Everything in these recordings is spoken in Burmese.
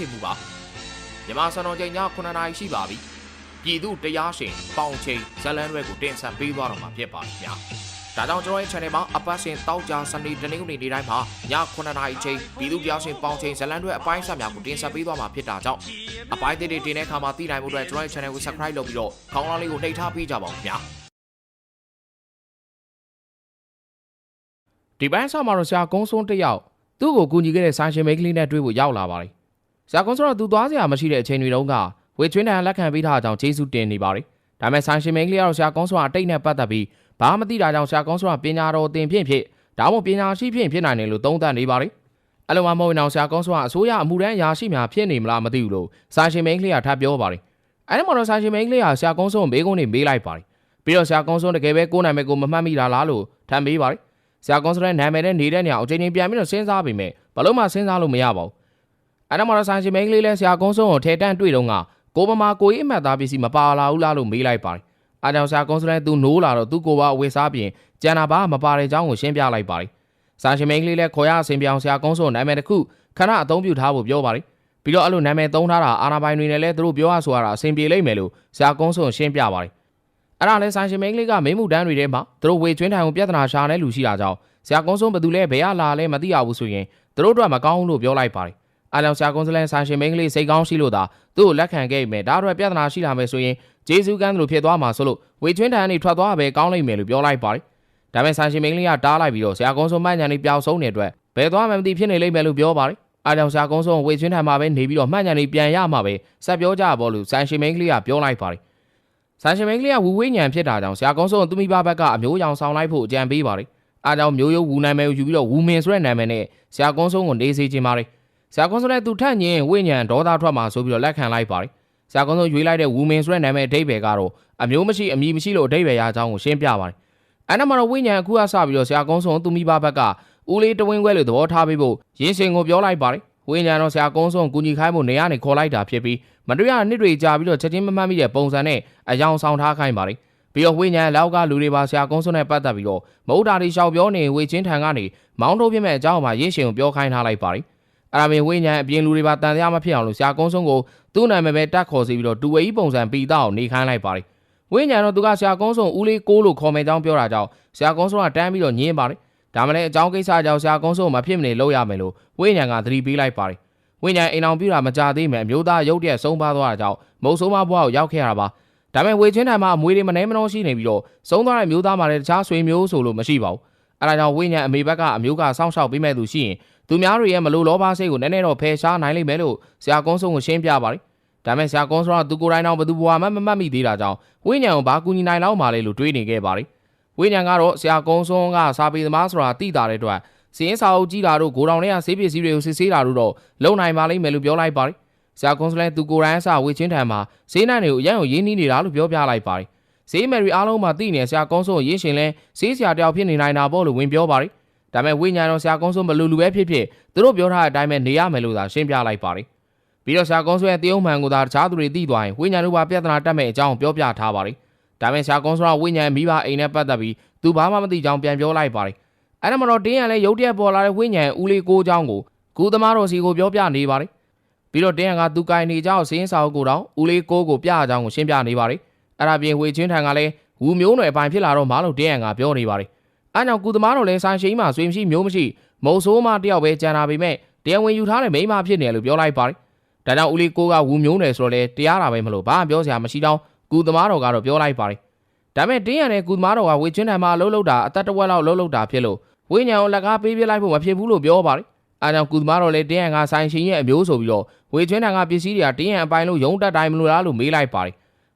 ခေမှုပါမြန်မာစံတော်ချိန်ည9နာရီရှိပါပြီပြည်သူတရားရှင်ပေါင်ချိန်ဇလန်းတွေကိုတင်ဆက်ပေးသွားတော့မှာဖြစ်ပါတယ်ဗျာဒါကြောင့်ကျွန်တော်ရဲ့ channel မှာအပတ်စဉ်တောက်ကြစနေတနင်္ဂနွေနေ့တိုင်းမှာည9နာရီချိန်ပြည်သူတရားရှင်ပေါင်ချိန်ဇလန်းတွေအပိုင်းဆက်များကိုတင်ဆက်ပေးသွားမှာဖြစ်တာကြောင့်အပိုင်းသေးတွေတင်တဲ့အခါမှာသိနိုင်မှုအတွက်ကျွန်တော်ရဲ့ channel ကို subscribe လုပ်ပြီးတော့ခေါင်းလောင်းလေးကိုနှိပ်ထားပေးကြပါဦးဗျာဒီပိုင်းဆောက်မှာတော့ဆရာကုန်းစွန်းတစ်ယောက်သူ့ကိုကူညီခဲ့တဲ့ဆိုင်ရှင်မိန်းကလေးနဲ့တွေ့ဖို့ရောက်လာပါတယ် ဆရာကုန်းစွန်းကသူသွားစရာမရှိတဲ့အချိန်တွေတုန်းကဝေချွင်းတန်လက်ခံပေးထားကြောင်းကျေးဇူးတင်နေပါတယ်ဒါပေမဲ့ဆိုင်ရှင်မိန်းကလေးကတော့ဆရာကုန်းစွန်းအတိတ်နဲ့ပတ်သက်ပြီးဘာမှမသိတာကြောင့်ဆရာကုန်းစွန်းကပညာတော်သင်ဖြင့်ဖြစ်ဒါမှမဟုတ်ပညာရှိဖြင့်ဖြစ်နိုင်တယ်လို့သုံးသပ်နေပါတယ်အဲ့လိုမှမဟုတ်ရင်တော့ဆရာကုန်းစွန်းကအစိုးရအမှုရန်အရာရှိများဖြစ်နေမလားမသိဘူးလို့ဆိုင်ရှင်မိန်းကလေးကထပ်ပြောပါတယ်အဲ့ဒီမှာတော့ဆိုင်ရှင်မိန်းကလေးကဆရာကုန်းစွန်းကိုမေးခွန်းတွေမေးလိုက်ပါတယ်ပြီးတော့ဆရာကုန်းစွန်းတကယ်ပဲကိုယ်နာမည်ကိုမမှတ်မိတာလားလို့ထပ်မေးပါတယ်ဆရာကွန်ဆယ်ရဲ့နာမည်နဲ့နေတဲ့နေရာအချိန်ချင်းပြန်ပြီးတော့စဉ်းစားပြီးမဲ့ဘလို့မှစဉ်းစားလို့မရပါဘူး အဲ့ဒါမှတော့ဆိုင်ရှင်မိန်းကလေးလဲဆရာကွန်ဆယ်ကိုထဲတန့်တွေ့တော့ကကိုမမကိုကြီးအမှတ်သားပစ္စည်းမပါလာဘူးလားလို့မေးလိုက်ပါတယ်အားကြောင့်ဆရာကွန်ဆယ်သူနိုးလာတော့သူ့ကိုပါအဝေစားပြင်ကျန်တာဘာမပါတဲ့အကြောင်းကိုရှင်းပြလိုက်ပါတယ်ဆိုင်ရှင်မိန်းကလေးလဲခေါ်ရအစဉ်ပြောင်းဆရာကွန်ဆယ်နာမည်တစ်ခုခဏအသုံးပြုထားဖို့ပြောပါတယ်ပြီးတော့အဲ့လိုနာမည်သုံးထားတာအာနာပိုင်တွေနဲ့လဲသူတို့ပြောရဆိုရတာအဆင်ပြေလိမ့်မယ်လို့ဆရာကွန်ဆယ်ရှင်းပြပါတယ်အဲ့ဒါလဲဆိုင်ရှင်မိန်းကလေးကမိမှုတန်းတွေထဲမှာသူတို့ဝေကျွင်းထိုင်ကိုပြဿနာရှာတဲ့လူရှိတာကြောင့်ဆရာကုန်းစုံဘယ်သူလဲဘယ်ကလာလဲမသိရဘူးဆိုရင်သူတို့အတွက်မကောင်းဘူးလို့ပြောလိုက်ပါတယ်။ အားကြောင့်ဆရာကုန်းစလဲဆာရှင်မင်းကလေးစိတ်ကောင်းရှိလို့သာသူ့ကိုလက်ခံခဲ့ပြီမဲ့ဒါတော့ပြဿနာရှိလာမယ်ဆိုရင်ဂျေဇူးကန်းတို့ဖြစ်သွားမှာဆိုလို့ဝေချွင်းတန်ကနေထွက်သွားပဲကောင်းလိမ့်မယ်လို့ပြောလိုက်ပါတယ်။ဒါပေမဲ့ဆာရှင်မင်းကလေးကတားလိုက်ပြီးတော့ဆရာကုန်းစုံမှညံနေပျောက်ဆုံးတဲ့အတွက်ဘယ်သွားမှမသိဖြစ်နေလိမ့်မယ်လို့ပြောပါတယ်။အားကြောင့်ဆရာကုန်းစုံဝေချွင်းတန်မှာပဲနေပြီးတော့မှညံနေပြန်ရမှာပဲဆက်ပြောကြပါလို့ဆာရှင်မင်းကလေးကပြောလိုက်ပါတယ်။ဆာရှင်မင်းကလေးကဝူဝေးညံဖြစ်တာကြောင့်ဆရာကုန်းစုံသူမိဘဘက်ကအမျိုးရောင်ဆောင်လိုက်ဖို့အကြံပေးပါတယ်။အားကြောင့်မျိုးရိုးဝူနာမည်ကိုယူပြီးတော့ဝူမင်ဆိုတဲ့နာမည်နဲ့ဆရာကွန်းဆုံးကိုနေစေခြင်းပါတယ် ဆရာကွန်းဆုံးလည်းသူထက်ညင်ဝိညာဉ်ဒေါသထွက်မှာဆိုပြီးတော့လက်ခံလိုက်ပါတယ်ဆရာကွန်းဆုံးရွေးလိုက်တဲ့ဝူမင်ဆိုတဲ့နာမည်အဓိပ္ပာယ်ကတော့အမျိုးမရှိအမည်မရှိလို့အဓိပ္ပာယ်ရအကြောင်းကိုရှင်းပြပါတယ်အဲ့ဒါမှတော့ဝိညာဉ်အခုကစပြီးတော့ဆရာကွန်းဆုံးသူမိဘဘက်ကဦးလေးတဝင်းခွဲလို့သဘောထားပေးဖို့ရင်းစင်ကိုပြောလိုက်ပါတယ်ဝိညာဉ်တော့ဆရာကွန်းဆုံးကူညီခိုင်းဖို့နေရာနေခေါ်လိုက်တာဖြစ်ပြီးမတွေ့ရနှစ်တွေကြာပြီးတော့ချက်ချင်းမမှတ်မိတဲ့ပုံစံနဲ့အယောင်ဆောင်ထားခိုင်းပါတယ်ပြီးတော့ဝိညာဉ်လောက်ကလူတွေပါဆရာကုန်းစွန်းနဲ့ပတ်သက်ပြီးတော့မဟုတ်တာတွေရှောက်ပြောနေဝေချင်းထံကနေမောင်းထုတ်ပြမဲ့အကြောင်းမှာရင်းရှင်ကိုပြောခိုင်းထားလိုက်ပါတယ်။ အဲ့ဒါပင်ဝိညာဉ်အပြင်လူတွေပါတန်တရားမဖြစ်အောင်လို့ဆရာကုန်းစွန်းကိုသူ့နာမည်ပဲတတ်ခေါ်စီပြီးတော့တူဝေကြီးပုံစံပီတောက်နေခိုင်းလိုက်ပါတယ်။ဝိညာဉ်တော့သူကဆရာကုန်းစွန်းဦးလေးကိုလို့ခေါ်မယ်ကြောင်းပြောတာကြောင့်ဆရာကုန်းစွန်းကတန်းပြီးတော့ညင်းပါတယ်။ဒါမှလည်းအကြောင်းကိစ္စကြောင့်ဆရာကုန်းစွန်းမဖြစ်မနေလုပ်ရမယ်လို့ဝိညာဉ်ကသတိပေးလိုက်ပါတယ်။ဝိညာဉ်အိမ်အောင်ပြတာမကြသေးမယ်အမျိုးသားရုပ်တရက်ဆုံးပါသွားတာကြောင့်မုံဆိုးမဘွားကိုရောက်ခဲ့ရတာပါ။ဒါပေမဲ့ဝေချင်းတိုင်မှာအမွေတွေမနှဲမနှောရှိနေပြီးတော့သုံးသွားတဲ့မျိုးသားမှာလည်းတခြားဆွေမျိုးဆိုလို့မရှိပါဘူး။အဲဒါကြောင့်ဝိညာဉ်အမေဘက်ကအမျိုးကစောင့်ရှောက်ပေးမဲ့သူရှိရင် သူများတွေရဲ့မလိုလောပါစိတ်ကိုနည်းနည်းတော့ဖယ်ရှားနိုင်လိမ့်မယ်လို့ဆရာကုန်းဆုံးကိုရှင်းပြပါတယ်။ဒါပေမဲ့ဆရာကုန်းဆုံးကသူကိုယ်တိုင်တော့ဘသူဘဝမှမမှတ်မိသေးတာကြောင့်ဝိညာဉ်ကိုဘာကူညီနိုင်လောက်မှလဲလို့တွေးနေခဲ့ပါတယ်။ဝိညာဉ်ကတော့ဆရာကုန်းဆုံးကစာပေသမားဆိုတာသိတာတဲ့အတွက်စင်းစာအုပ်ကြီးတာတို့ဂိုဒေါင်တွေကဆေးပစ္စည်းတွေကိုစစ်ဆေးတာတို့တော့လုံနိုင်ပါလိမ့်မယ်လို့ပြောလိုက်ပါတယ်ဆရာကွန်ဆလန်သူကိုယ်တိုင်အစဝေချင်းထံမှာဈေးနိုင်တွေကိုအရန်ကိုရင်းနှီးနေတာလို့ပြောပြလိုက်ပါတယ်ဈေးမယ်ရီအားလုံးမှာသိနေဆရာကွန်ဆိုရင်းရှင်လဲဈေးဆရာတယောက်ဖြစ်နေနိုင်တာပေါ့လို့ဝင်ပြောပါတယ် ဒါမဲ့ဝိညာဉ်တော်ဆရာကုန်းစိုးမလူလူပဲဖြစ်ဖြစ်သူတို့ပြောထားတဲ့အတိုင်းပဲနေရမယ်လို့သာရှင်းပြလိုက်ပါတယ်။ပြီးတော့ဆရာကုန်းစိုးရဲ့တယုံမှန်ကိုသာတခြားသူတွေသိသွားရင်ဝိညာဉ်တို့ဘာပြဿနာတက်မဲ့အကြောင်းပြောပြထားပါတယ်။ဒါမဲ့ဆရာကုန်းစိုးကဝိညာဉ်မိဘအိမ်နဲ့ပတ်သက်ပြီးသူဘာမှမသိကြောင်းပြန်ပြောလိုက်ပါတယ်။အဲ့ဒါမှတော့တင်းရန်လည်းရုတ်တရက်ပေါ်လာတဲ့ဝိညာဉ်ဦးလေးကိုကြောင်းကိုကုသမားတော်စီကိုပြောပြနေပါတယ်။ပြီးတော့တင်းရန်ကသူကင်နေကြောင်းစင်းစာအုပ်ကိုတော့ဦးလေးကိုကိုပြအကြောင်းကိုရှင်းပြနေပါတယ်။အဲ့ဒါပြင်ဝေချင်းထံကလည်းဝူမျိုးနယ်အပိုင်းဖြစ်လာတော့မလို့တင်းရန်ကပြောနေပါတယ်။ အဲ့ကြောင့်ကုသမားတော်လည်းဆိုင်ရှိမှဆွေမရှိမျိုးမရှိမုံဆိုးမှတယောက်ပဲကြံတာပေမဲ့တရားဝင်ယူထားတဲ့မိန်းမဖြစ်နေလို့ပြောလိုက်ပါတယ်ဒါကြောင့်ဦးလေးကိုကဝူမျိုးနွယ်ဆိုတော့လေတရားတာပဲမလို့ဘာမှပြောစရာမရှိတော့ကုသမားတော်ကတော့ပြောလိုက်ပါတယ်ဒါပေမဲ့တင်းရန်နဲ့ကုသမားတော်ကဝေချင်းထံမှာလှုပ်လှုပ်တာအသက်တဝက်လောက်လှုပ်လှုပ်တာဖြစ်လို့ဝိညာဉ်ကိုလက်ကားပေးပြလိုက်ဖို့မဖြစ်ဘူးလို့ပြောပါတယ်အားကြောင့်ကုသမားတော်လည်းတင်းရန်ကဆိုင်ရှင်ရဲ့အမျိုးဆိုပြီးတော့ဝေချွင်းတန်ကပစ္စည်းတွေကတင်းရန်အပိုင်းလို့ရုံတက်တိုင်းမလို့လားလို့မေးလိုက်ပါတယ်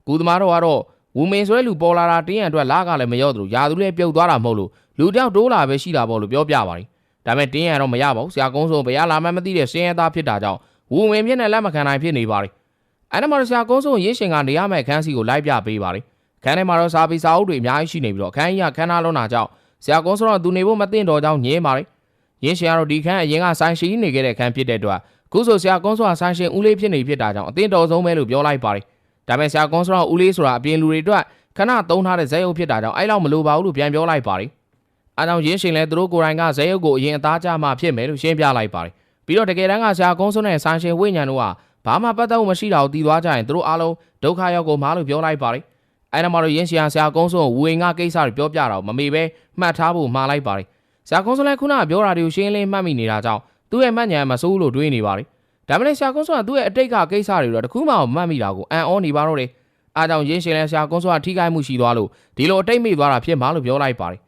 ကုသမားတော်ကတော့ဝူမင်းဆွဲလူပေါ်လာတာတင်းရန်အတွက်လာကလည်းမရော့သလိုယာသူလည်းပြုတ်သွားတာမဟုတ်လို့ လူတယောက်တိုးလာပဲရှိတာပေါ့လို့ပြောပြပါတယ်ဒါပေမဲ့တင်းရန်တော့မရပါဘူးဆရာကုန်းစုံဘယ်ရလာမှမသိတဲ့စင်းရဲသားဖြစ်တာကြောင့်ဝူမင်းဖြစ်နေလက်မခံနိုင်ဖြစ်နေပါတယ်အဲ့ဒါမှတော့ဆရာကုန်းစုံရင်းရှင်ကနေရမယ့်ခန်းစီကိုလိုက်ပြပေးပါတယ်ခန်းထဲမှာတော့စာပေစာအုပ်တွေအများကြီးရှိနေပြီးတော့ခန်းကြီးကခန်းသားလုံးတာကြောင့်ဆရာကုန်းစုံကသူနေဖို့မသိတော့ကြောင်းညင်းပါတယ်ရင်းရှင်ကတော့ဒီခန်းအရင်ကဆိုင်ရှိနေခဲ့တဲ့ခန်းဖြစ်တဲ့အတွက်ခုဆိုဆရာကွန်ဆွာဆိုင်ရှင်ဦးလေးဖြစ်နေဖြစ်တာကြောင့်အတင်းတော်ဆုံးပဲလို့ပြောလိုက်ပါတယ်ဒါပေမဲ့ဆရာကွန်ဆွာဦးလေးဆိုတာအပြင်လူတွေအတွက်ခဏသုံးထားတဲ့ဇက်ရုပ်ဖြစ်တာကြောင့်အဲ့လောက်မလိုပါဘူးလို့ပြန်ပြောလိုက်ပါတယ် အားကြောင့်ရင်းရှင်လည်းသူတို့ကိုယ်တိုင်ကဇက်ရုပ်ကိုအရင်အသားကျမှဖြစ်မယ်လို့ရှင်းပြလိုက်ပါတယ်ပြီးတော့တကယ်တမ်းကဆရာကုန်းစွန်းနဲ့ဆိုင်ရှင်ဝိညာဉ်တို့ကဘာမှပတ်သက်မှုမရှိတာကိုတည်သွားကြရင်သူတို့အားလုံးဒုက္ခရောက်ကုန်မှာလို့ပြောလိုက်ပါတယ်အဲ့ဒါမှတော့ရင်းရှင်ဆရာကုန်းစွန်းကိုဝေငါကိစ္စတွေပြောပြတာကိုမမေပဲမှတ်ထားဖို့မှားလိုက်ပါတယ်ဆရာကုန်းစွန်းလည်းခုနကပြောတာတွေကိုရှင်းလင်းမှတ်မိနေတာကြောင့်သူ့ရဲ့မှတ်ဉာဏ်မစိုးလို့တွေးနေပါတယ်ဒါမှလည်းဆရာကုန်းစွန်းကသူ့ရဲ့အတိတ်ကကိစ္စတွေတော့တခုမှမမှတ်မိတာကိုအံ့ဩနေပါတော့တယ်အားကြောင့်ရင်းရှင်လည်းဆရာကုန်းစွန်းကထိခိုက်မှုရှိသွားလို့ဒီလိုအတိတ်မိသွားတာဖြစ်မှာလို့ပြောလိုက်ပါတယ်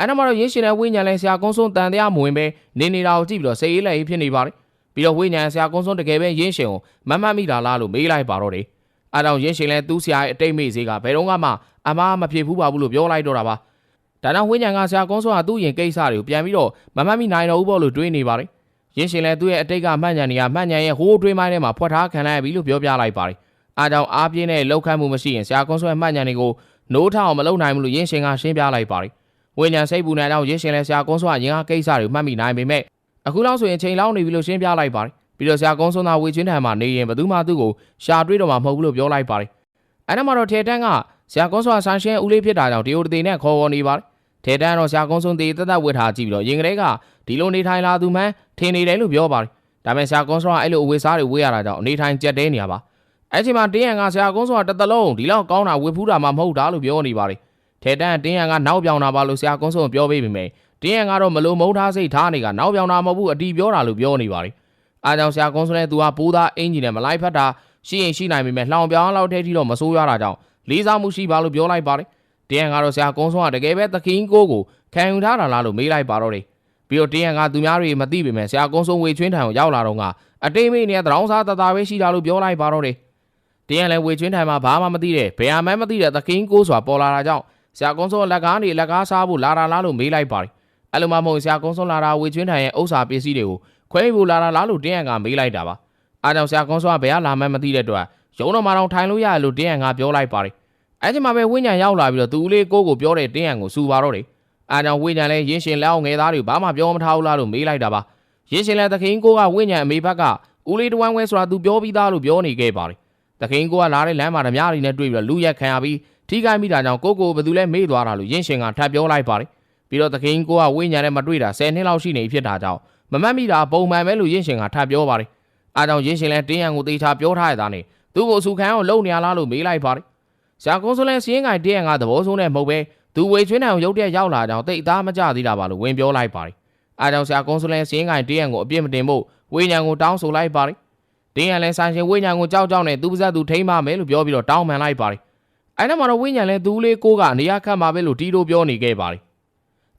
အဲ့ဒါမှတော့ရင်းရှင်တဲ့ဝိညာဉ်လည်းဆရာကုန်းစွန်းတန်တရားမဝင်ပဲနေနေတာကိုကြည့်ပြီးတော့စိတ်အေးလက်အေးဖြစ်နေပါတယ်ပြီးတော့ဝိညာဉ်ဆရာကုန်းစွန်းတကယ်ပဲရင်းရှင်ကိုမမှတ်မိတာလားလို့မေးလိုက်ပါတော့တယ်အားကြောင့်ရင်းရှင်လည်းသူ့ဆရာရဲ့အတိတ်မိစေကဘယ်တော့မှအမားမဖြစ်ဘူးပါဘူးလို့ပြောလိုက်တော့တာပါဒါကြောင့်ဝိညာဉ်ကဆရာကုန်းစွန်းကသူ့ရင်ကိစ္စတွေကိုပြန်ပြီးတော့မမှတ်မိနိုင်တော့ဘူးပေါ့လို့တွေးနေပါတယ်ရင်းရှင်လည်းသူ့ရဲ့အတိတ်ကမှတ်ဉာဏ်တွေကမှတ်ဉာဏ်ရဲ့ဟိုးတွေးမိုင်းထဲမှာဖွက်ထားခံလိုက်ပြီလို့ပြောပြလိုက်ပါတယ်အားကြောင့်အားပြင်းတဲ့လောက်ခတ်မှုမရှိရင်ဆရာကုန်းစွန်းရဲ့မှတ်ဉာဏ်တွေကိုနိုးထအောင်မလုပ်နိုင်ဘူးလို့ရင်းရှင်ကရှင်းပြလိုက်ပါတယ် ဝိညာဉ်စိတ်ပူနေတော့ရင်းရှင်လည်းဆရာကုန်းစွန်းကရင်ကကိစ္စတွေမှတ်မိနိုင်ပေမဲ့အခုလောက်ဆိုရင်ချိန်လောက်နေပြီလို့ရှင်းပြလိုက်ပါတယ်ပြီးတော့ဆရာကုန်းစွန်းသားဝေချင်းထံမှာနေရင်ဘယ်သူမှသူ့ကိုရှာတွေးတော့မှာမဟုတ်ဘူးလို့ပြောလိုက်ပါတယ်အဲ့ဒါမှတော့ထေတန်းကဆရာကုန်းစွန်းဆန်းရှင်းဦးလေးဖြစ်တာကြောင့်ဒီအိုတေနဲ့ခေါ်ဝေါ်နေပါတယ်ထေတန်းတော့ဆရာကုန်းစွန်းတေတက်တက်ဝတ်ထားကြည့်ပြီးတော့ရင်ကလေးကဒီလိုနေထိုင်လာသူမှန်းထင်နေတယ်လို့ပြောပါတယ်ဒါပေမဲ့ဆရာကုန်းစွန်းကအဲ့လိုအဝေးစားတွေဝေးရတာကြောင့်အနေထိုင်ကြက်တဲနေရပါအဲ့ချိန်မှာတင်းရန်ကဆရာကုန်းစွန်းကတစ်သလုံးဒီလောက်ကောင်းတာဝေဖူးတာမှမဟုတ်တာလို့ပြောနေပါတယ် ထေတန်းတင်းရန်ကနောက်ပြောင်တာပါလို့ဆရာကုန်းစွန်းပြောပေးပေမဲ့တင်းရန်ကတော့မလို့မုန်းထားစိတ်ထားနေကနောက်ပြောင်တာမဟုတ်ဘူးအတီးပြောတာလို့ပြောနေပါတယ်အားကြောင့်ဆရာကုန်းစွန်းနဲ့သူကပိုးသားအင်ဂျင်နဲ့မလိုက်ဖက်တာရှိရင်ရှိနိုင်ပေမဲ့လှောင်ပြောင်းလောက်ထဲထိတော့မဆိုးရတာကြောင့်လေးစားမှုရှိပါလို့ပြောလိုက်ပါတယ်တင်းရန်ကတော့ဆရာကုန်းစွန်းကတကယ်ပဲသခင်ကိုကိုခံယူထားတာလားလို့မေးလိုက်ပါတော့တယ်ပြီးတော့တင်းရန်ကသူများတွေမသိပေမဲ့ဆရာကုန်းစွန်းဝေချွင်းထံကိုရောက်လာတော့ကအတိတ်မိနေတဲ့တရောင်းစားတသားပဲရှိတာလို့ပြောလိုက်ပါတော့တယ်တင်းရန်လည်းဝေချွင်းထံမှာဘာမှမသိတဲ့ဘယ်အမှန်းမသိတဲ့သခင်ကိုဆိုတာပေါ်လာတာကြောင့် ဆရာကုန်းစွန်းလက်ကားနေလက်ကားစားဖို့လာတာလားလို့မေးလိုက်ပါတယ်အဲ့လိုမှမဟုတ်ဆရာကုန်းစွန်းလာတာဝေချွင်းထံရဲ့ဥစ္စာပစ္စည်းတွေကိုခွဲဖို့လာတာလားလို့တင်းရန်ကမေးလိုက်တာပါအားကြောင့်ဆရာကုန်းစွန်းကဘယ်ကလာမှန်းမသိတဲ့အတွက်ရုံတော်မှာတော့ထိုင်လို့ရတယ်လို့တင်းရန်ကပြောလိုက်ပါတယ်အဲ့ဒီမှာပဲဝိညာဉ်ရောက်လာပြီးတော့သူဦးလေးကိုကိုပြောတဲ့တင်းရန်ကိုစူပါတော့တယ်အားကြောင့်ဝိညာဉ်လည်းရင်းရှင်လက်အောင်ငယ်သားတွေဘာမှပြောမထားဘူးလားလို့မေးလိုက်တာပါရင်းရှင်လည်းသခင်ကိုကဝိညာဉ်အမေဘက်ကဦးလေးတဝမ်းဝဲဆိုတာသူပြောပြီးသားလို့ပြောနေခဲ့ပါတယ်သခင်ကိုကလာတဲ့လမ်းမှာဓမြရီနဲ့တွေ့ပြီးတော့လူရက်ခံရပြီး ထိခိုက်မိတာကြောင့်ကိုကိုဘယ်သူလဲမေးသွားတာလို့ရင်းရှင်ကထပ်ပြောလိုက်ပါတယ်ပြီးတော့သခင်ကိုကဝိညာဉ်နဲ့မတွေ့တာ10နှစ်လောက်ရှိနေဖြစ်တာကြောင့်မမတ်မိတာပုံမှန်ပဲလို့ရင်းရှင်ကထပ်ပြောပါတယ်အားကြောင့်ရင်းရှင်လည်းတင်းရန်ကိုတေချာပြောထားရတာနဲ့သူ့ကိုအဆူခံအောင်လုံနေရလားလို့မေးလိုက်ပါတယ်ဆရာကုန်းစလဲစီးရင်ကိုင်တင်းရန်ကသဘောဆုံးနဲ့မဟုတ်ပဲသူဝေချွင်းနိုင်အောင်ရုတ်တရက်ရောက်လာကြောင်းတိတ်သားမကြသေးတာပါလို့ဝင်ပြောလိုက်ပါတယ်အားကြောင့်ဆရာကုန်းစလဲစီးရင်ကိုင်တင်းရန်ကိုအပြစ်မတင်ဖို့ဝိညာဉ်ကိုတောင်းဆိုလိုက်ပါတယ်တင်းရန်လည်းဆိုင်ရှင်ဝိညာဉ်ကိုကြောက်ကြောက်နဲ့သူပါဇက်သူထိမ့်ပါမယ်လို့ပြောပြီးတော့တောင်းပန်လိုက်ပါတယ် အဲ့ဒါမှတော့ဝိညာဉ်လည်းသူလေးကိုကနေရာခတ်မှာပဲလို့တီးတိုးပြောနေခဲ့ပါတယ်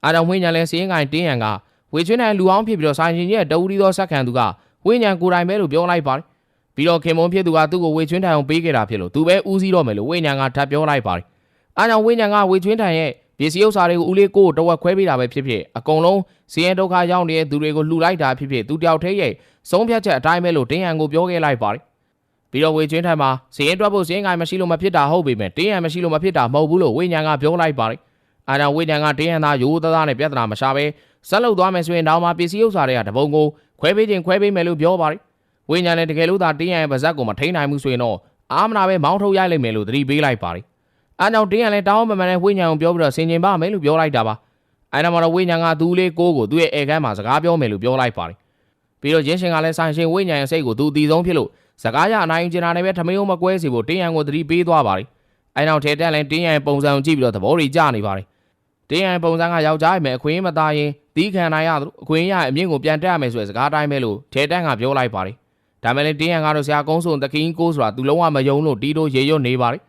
အားကြောင့်ဝိညာဉ်လည်းစီးရင်ကိုင်တင်းရန်ကဝေချွင်းနိုင်လူအောင်ဖြစ်ပြီးတော့ဆိုင်ရှင်ရဲ့တဝူဒီသောဆက်ခံသူကဝိညာဉ်ကိုယ်တိုင်ပဲလို့ပြောလိုက်ပါတယ်ပြီးတော့ခင်မုံဖြစ်သူကသူ့ကိုဝေချွင်းထိုင်အောင်ပေးခဲ့တာဖြစ်လို့သူပဲဦးစီးတော့မယ်လို့ဝိညာဉ်ကထပ်ပြောလိုက်ပါတယ်အားကြောင့်ဝိညာဉ်ကဝေချွင်းထိုင်ရဲ့ပစ္စည်းဥစ္စာတွေကိုဦးလေးကိုတဝက်ခွဲပေးတာပဲဖြစ်ဖြစ်အကုန်လုံးဇင်းရဲဒုက္ခရောက်နေတဲ့သူတွေကိုလှူလိုက်တာဖြစ်ဖြစ်သူတယောက်တည်းရဲ့ဆုံးဖြတ်ချက်အတိုင်းပဲလို့တင်းရန်ကိုပြောခဲ့လိုက်ပါတယ် ပြီးတော့ဝေချင်းထံမှာဇင်းတွက်ဖို့ဇင်းကိုင်မရှိလို့မဖြစ်တာဟုတ်ပေမဲ့တင်းရန်မရှိလို့မဖြစ်တာမဟုတ်ဘူးလို့ဝိညာဉ်ကပြောလိုက်ပါတယ်အားကြောင့်ဝိညာဉ်ကတင်းရန်သားရိုးသားသားနဲ့ပြဿနာမရှာပဲဆက်လုပ်သွားမယ်ဆိုရင်တော့မှပစ္စည်းဥစ္စာတွေကတပုံကိုခွဲပေးခြင်းခွဲပေးမယ်လို့ပြောပါတယ်ဝိညာဉ်လည်းတကယ်လို့သာတင်းရန်ရဲ့ပါဇက်ကိုမထိန်နိုင်ဘူးဆိုရင်တော့အာမနာပဲမောင်းထုတ်ရိုက်လိုက်မယ်လို့သတိပေးလိုက်ပါတယ်အားကြောင့်တင်းရန်လည်းတောင်းမမှန်တဲ့ဝိညာဉ်ကိုပြောပြီးတော့ဆင်ခြင်ပါမယ်လို့ပြောလိုက်တာပါအဲ့ဒါမှတော့ဝိညာဉ်ကသူ့လေးကိုကိုသူ့ရဲ့ဧကန်းမှာစကားပြောမယ်လို့ပြောလိုက်ပါတယ်ပြီးတော့ရင်းရှင်ကလည်းဆိုင်ရှင်ဝိညာဉ်ရဲ့စိတ်ကိုသူအတီဆုံးဖြစ်လို့ စကားရအနိုင်ကျင်တာနဲ့ပဲထမင်းုံမကွဲစီဖို့တင်းရန်ကိုသတိပေးသွားပါတယ်အဲ့နောက်ထဲတက်လည်းတင်းရန်ပုံစံကိုကြည့်ပြီးတော့သဘောတွေကျနေပါတယ်တင်းရန်ပုံစံကယောက်ျားရဲ့မဲ့အခွင့်အရေးမသားရင်တီးခံနိုင်ရသလိုအခွင့်အရေးအမြင့်ကိုပြန်တက်ရမယ်ဆိုတဲ့စကားတိုင်းပဲလို့ထဲတန်းကပြောလိုက်ပါတယ်ဒါမဲ့လည်းတင်းရန်ကတော့ဆရာကုန်းစုံတကင်းကိုဆိုတာသူလုံးဝမယုံလို့တီးတို့ရေရွတ်နေပါတယ်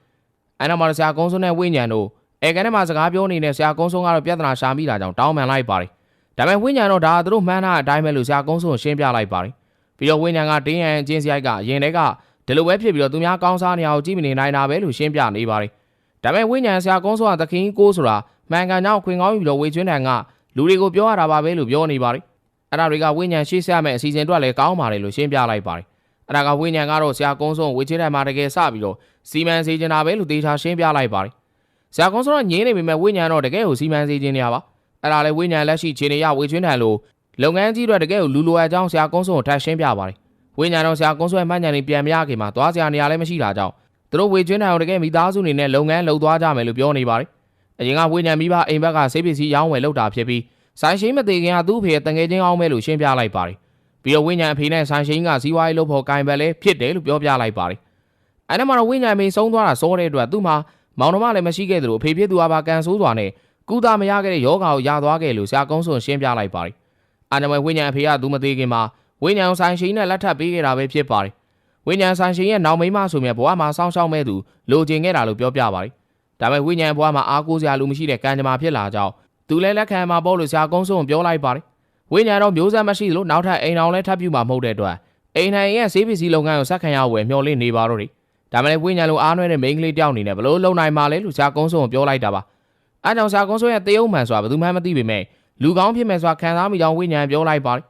အဲ့နောက်မှာဆရာကုန်းစုံနဲ့ဝိညာဉ်တို့အဲကနေမှာစကားပြောနေတဲ့ဆရာကုန်းစုံကတော့ပြဿနာရှာမိတာကြောင့်တောင်းပန်လိုက်ပါတယ်ဒါပေမဲ့ဝိညာဉ်တော့ဒါသူတို့မှန်းထားတဲ့အတိုင်းပဲလို့ဆရာကုန်းစုံရှင်းပြလိုက်ပါတယ် ပြီးတော့ဝိညာဉ်ကတင်းရန်အချင်းစရိုက်ကရင်ထဲကဒီလိုပဲဖြစ်ပြီးတော့သူများကောင်းစားနေအောင်ကြည့်မနေနိုင်တာပဲလို့ရှင်းပြနေပါတယ်ဒါပေမဲ့ဝိညာဉ်ဆရာကုန်းစုံကသခင်ကိုဆိုတာမှန်ကန်ကြောင့်ခွင်ကောင်းယူလို့ဝေချွင်းတန်ကလူတွေကိုပြောရတာပါပဲလို့ပြောနေပါတယ်အဲ့ဒါတွေကဝိညာဉ်ရှေ့ဆက်မဲ့အစီအစဉ်အတွက်လည်းကောင်းပါတယ်လို့ရှင်းပြလိုက်ပါတယ်အဲ့ဒါကဝိညာဉ်ကတော့ဆရာကုန်းစုံဝေချွင်းတန်မှာတကယ်စပြီးတော့စီမံစေချင်တာပဲလို့တေချာရှင်းပြလိုက်ပါတယ်ဆရာကုန်းစုံကငင်းနေပေမဲ့ဝိညာဉ်တော့တကယ်ကိုစီမံစေချင်နေရပါအဲ့ဒါလည်းဝိညာဉ်လက်ရှိခြေနေရဝေချွင်းတန်လို့ လုပ်ငန်းကြီးတွေတကယ်ကိုလူလိုအပ်ကြောင်းဆရာကုန်းစုံကိုထပ်ရှင်းပြပါတယ်ဝိညာဉ်တော်ဆရာကုန်းဆွဲမှတ်ဉာဏ်တွေပြန်မရခင်မှာသွားစရာနေရာလည်းမရှိတာကြောင့်သူတို့ဝေကျွင်းတိုင်အောင်တကယ်မိသားစုအနေနဲ့လုပ်ငန်းလုပ်သွားကြမယ်လို့ပြောနေပါတယ်။အရင်ကဝိညာဉ်မိဘအိမ်ဘက်ကစိတ်ပစ္စည်းရောင်းဝယ်လုပ်တာဖြစ်ပြီးဆိုင်ရှိမသေးခင်ကသူ့ဖေတငယ်ချင်းအောင်မဲလို့ရှင်းပြလိုက်ပါတယ်။ပြီးတော့ဝိညာဉ်အဖေနဲ့ဆိုင်ရှိန်ကဇီဝရေးလို့ဖို့ကင်ဘက်လည်းဖြစ်တယ်လို့ပြောပြလိုက်ပါတယ်အဲ့ဒါမှတော့ဝိညာဉ်မေဆုံးသွားတာစောတဲ့အတွက်သူ့မှာမောင်နှမလည်းမရှိခဲ့သလိုအဖေဖြစ်သူအပါကန်ဆိုးစွာနဲ့ကုသမရခဲ့တဲ့ယောဂါကိုရသွားခဲ့လို့ဆရာကုန်းစွန်ရှင်းပြလိုက်ပါတယ် အာနမဝိညာဉ်အဖေကသူမသေးခင်မှာဝိညာဉ်ဆိုင်ရှိန်နဲ့လက်ထပ်ပေးခဲ့တာပဲဖြစ်ပါတယ်ဝိညာဉ်ဆိုင်ရှင်ရဲ့နောင်မိမဆိုမြဲဘဝမှာစောင်းရှောင်းမဲ့သူလိုချင်ခဲ့တာလို့ပြောပြပါတယ်။ဒါပေမဲ့ဝိညာဉ်ဘဝမှာအားကိုးစရာလူမရှိတဲ့ကံကြမ္မာဖြစ်လာကြောင်းသူလည်းလက်ခံမှာပေါ့လို့ဆရာကုန်းစုံပြောလိုက်ပါတယ်။ဝိညာဉ်တော့မျိုးဆက်မရှိသလိုနောက်ထပ်အိမ်အောင်လည်းထပ်ပြမှာမဟုတ်တဲ့အတွက်အိမ်နိုင်ရဲ့ဆေးပစ္စည်းလုပ်ငန်းကိုစက်ခံရဝယ်မျှော်လင့်နေပါတော့တယ်။ဒါမှလည်းဝိညာဉ်လိုအားနွဲ့တဲ့မိန်းကလေးတယောက်အနေနဲ့ဘလို့လုံနိုင်မှာလဲလို့ဆရာကုန်းစုံပြောလိုက်တာပါ။အားကြောင့်ဆရာကုန်းစုံရဲ့တယုံမှန်ဆိုတာဘယ်သူမှမသိပေမဲ့ လူကောင်းဖြစ်မယ်ဆိုတာခံစားမိကြောင်းဝိညာဉ်ပြောလိုက်ပါတယ်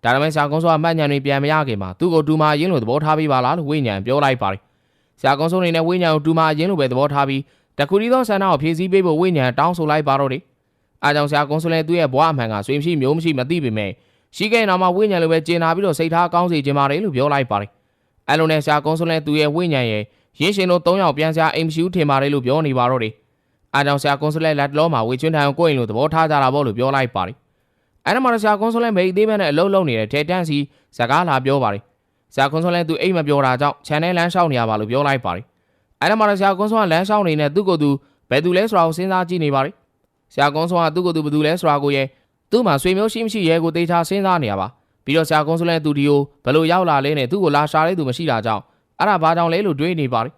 ။ဒါပေမဲ့ဆရာကုန်းစုံကမှတ်ဉာဏ်တွေပြန်မရခင်မှာသူ့ကိုတူမာရင်းလို့သဘောထားပြီးပါလားလို့ဝိညာဉ်ပြောလိုက်ပါတယ်။ဆရာကုန်းစုံအနေနဲ့ဝိညာဉ်ကိုတူမာရင်းလို့ပဲသဘောထားပြီးတခုရီသောဆန္ဒကိုဖြည့်ဆည်းပေးဖို့ဝိညာဉ်တောင်းဆိုလိုက်ပါတော့တယ်။အားကြောင့်ဆရာကုန်းစုံလည်းသူ့ရဲ့ဘဝအမှန်ကဆွေမရှိမျိုးမရှိမသိပေမဲ့ရှိခဲ့နောက်မှာဝိညာဉ်လိုပဲကျင်နာပြီးတော့စိတ်ထားကောင်းစေခြင်းပါတယ်လို့ပြောလိုက်ပါတယ်။အဲလိုနဲ့ဆရာကုန်းစုံလည်းသူ့ရဲ့ဝိညာဉ်ရဲ့ရင်းရှင်တို့၃ယောက်ပြန်ဆရာအိမ်မရှိဘူးထင်ပါတယ်လို့ပြောနေပါတော့တယ်။ အားကြောင့်ဆရာကုန်းစုံလည်းလက်တလောမှာဝေချွန်းထိုင်ကိုကိုယ်ရင်လို့သဘောထားကြတာပေါ့လို့ပြောလိုက်ပါတယ်။အဲ့ဒါမှတော့ဆရာကွန်ဆိုလဲမိတ်သေးမဲ့နဲ့အလုံးလုံးနေတဲ့ထေတန့်စီစကားလာပြောပါတယ်။ဆရာကွန်ဆိုလဲသူအိတ်မပြောတာကြောင့် channel လမ်းလျှောက်နေရပါလို့ပြောလိုက်ပါတယ်။အဲ့ဒါမှတော့ဆရာကွန်ဆိုကလမ်းလျှောက်နေတဲ့သူ့ကိုယ်သူဘယ်သူလဲဆိုတာကိုစဉ်းစားကြည့်နေပါတယ်။ဆရာကွန်ဆိုကသူ့ကိုယ်သူဘယ်သူလဲဆိုတာကိုရဲ့သူ့မှာဆွေမျိုးရှိမရှိရဲကိုတေချာစဉ်းစားနေရပါ။ပြီးတော့ဆရာကွန်ဆိုလဲသူဒီကိုဘယ်လိုရောက်လာလဲနဲ့သူ့ကိုလာရှာတဲ့သူမရှိတာကြောင့်အဲ့ဒါဘာကြောင့်လဲလို့တွေးနေပါတယ်။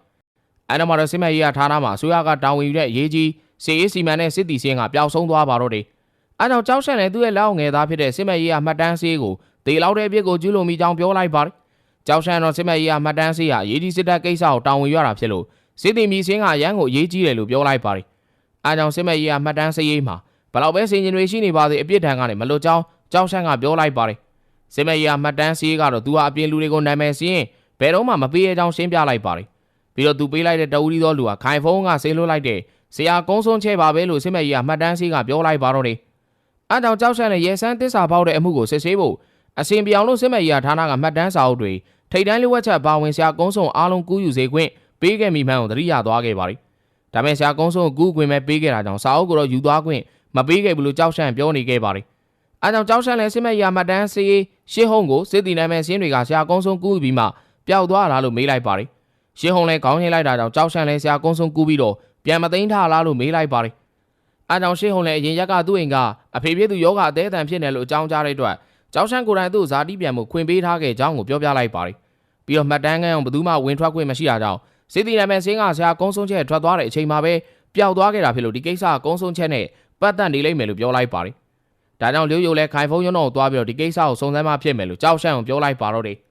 အဲ့ဒါမှတော့စစ်မဲ့ရေးရထားတာမှာအစိုးရကတာဝန်ယူတဲ့အရေးကြီးစီအေးစီမံတဲ့စစ်တီစင်းကပျောက်ဆုံးသွားပါတော့တယ်။အဲကြောင့်ကြောက်ရှက်လည်းသူ့ရဲ့လက်အောင်ငယ်သားဖြစ်တဲ့စစ်မဲ့ရေးရမှတ်တမ်းဆေးကိုဒေလောက်တဲ့အပြစ်ကိုကျူးလွန်မိကြောင်းပြောလိုက်ပါတယ်။ကြောက်ရှက်တော့စစ်မဲ့ရေးရမှတ်တမ်းဆေးဟာရေးကြီးစစ်တပ်ကိစ္စကိုတာဝန်ယူရတာဖြစ်လို့စစ်တီမီစင်းကအရန်ကိုအရေးကြီးတယ်လို့ပြောလိုက်ပါတယ်။အဲကြောင့်စစ်မဲ့ရေးရမှတ်တမ်းဆေးရေးမှာဘလောက်ပဲစင်ကျင်တွေရှိနေပါစေအပြစ်ဒဏ်ကနေမလွတ်ကြောင်းကြောက်ရှက်ကပြောလိုက်ပါတယ်။စစ်မဲ့ရေးရမှတ်တမ်းဆေးကတော့သူဟာအပြင်လူတွေကိုနာမည်စင်းဘယ်တော့မှမပေးရကြောင်းရှင်းပြလိုက်ပါတယ်။ ပြီးတော့သူပေးလိုက်တဲ့တအူးဒီသောလူဟာခိုင်ဖုံးကဆေးလွှတ်လိုက်တဲ့ဆရာကုန်းစွန်းချဲပါပဲလို့စစ်မဲ့ကြီးကမှတ်တမ်းဆေးကပြောလိုက်ပါတော့တယ်။အဲကြောင့်ကြောက်ရှက်နဲ့ရဲဆန်းတစ္ဆာပေါက်တဲ့အမှုကိုစစ်ဆေးဖို့အစဉ်ပြောင်လို့စစ်မဲ့ကြီးကဌာနကမှတ်တမ်းစာအုပ်တွေထိတ်တန်းလျှဝက်ချက်ပါဝင်ဆရာကုန်းစွန်းအားလုံးကူးယူစေခွင့်ပေးခဲ့မိမှန်းကိုသတိရသွားခဲ့ပါတယ်။ဒါပေမဲ့ဆရာကုန်းစွန်းကိုကူးခွင့်မဲ့ပေးခဲ့တာကြောင့်စာအုပ်ကိုတော့ယူသွားခွင့်မပေးခဲ့ဘူးလို့ကြောက်ရှက်ပြောနေခဲ့ပါတယ်။အဲကြောင့်ကြောက်ရှက်လည်းစစ်မဲ့ကြီးကမှတ်တမ်းဆေးရှင်းဟုံးကိုစစ်တီနိုင်မဲ့ဆင်းတွေကဆရာကုန်းစွန်းကူးပြီးမှပျောက်သွားတာလို့မေးလိုက်ပါတယ်။ ရှင်းဟုံးလည်းခေါင်းငိလိုက်တာကြောင့်ကြောက်ရှက်လည်းဆရာကုန်းစွန်းကူးပြီးတော့ပြန်မသိမ်းထားလားလို့မေးလိုက်ပါတယ်။အားကြောင့်ရှင်းဟုံလည်းအရင်ရက်ကသူ့အိမ်ကအဖေပြည့်သူယောဂအသေးအတန်ဖြစ်နေလို့အကြောင်းကြားတဲ့အတွက်ကျောင်းရှန်ကိုယ်တိုင်သူ့ဇာတိပြန်မှုခွင့်ပေးထားခဲ့ကြောင်းကိုပြောပြလိုက်ပါတယ်။ပြီးတော့မှတ်တမ်းကန်းအောင်ဘယ်သူမှဝင်ထွက်ခွင့်မရှိတာကြောင့်စစ်တီနာမည်စင်းကဆရာကုန်းဆုံးချက်ထွက်သွားတဲ့အချိန်မှာပဲပျောက်သွားခဲ့တာဖြစ်လို့ဒီကိစ္စကကုန်းဆုံးချက်နဲ့ပတ်သက်နေလိမ့်မယ်လို့ပြောလိုက်ပါတယ်။ဒါကြောင့်လျို့ယိုလဲခိုင်ဖုံးရုံးတော်ကိုသွားပြီးတော့ဒီကိစ္စကိုစုံစမ်းမှဖြစ်မယ်လို့ကြောက်ရှန်ကိုပြောလိုက်ပါတော့တယ်။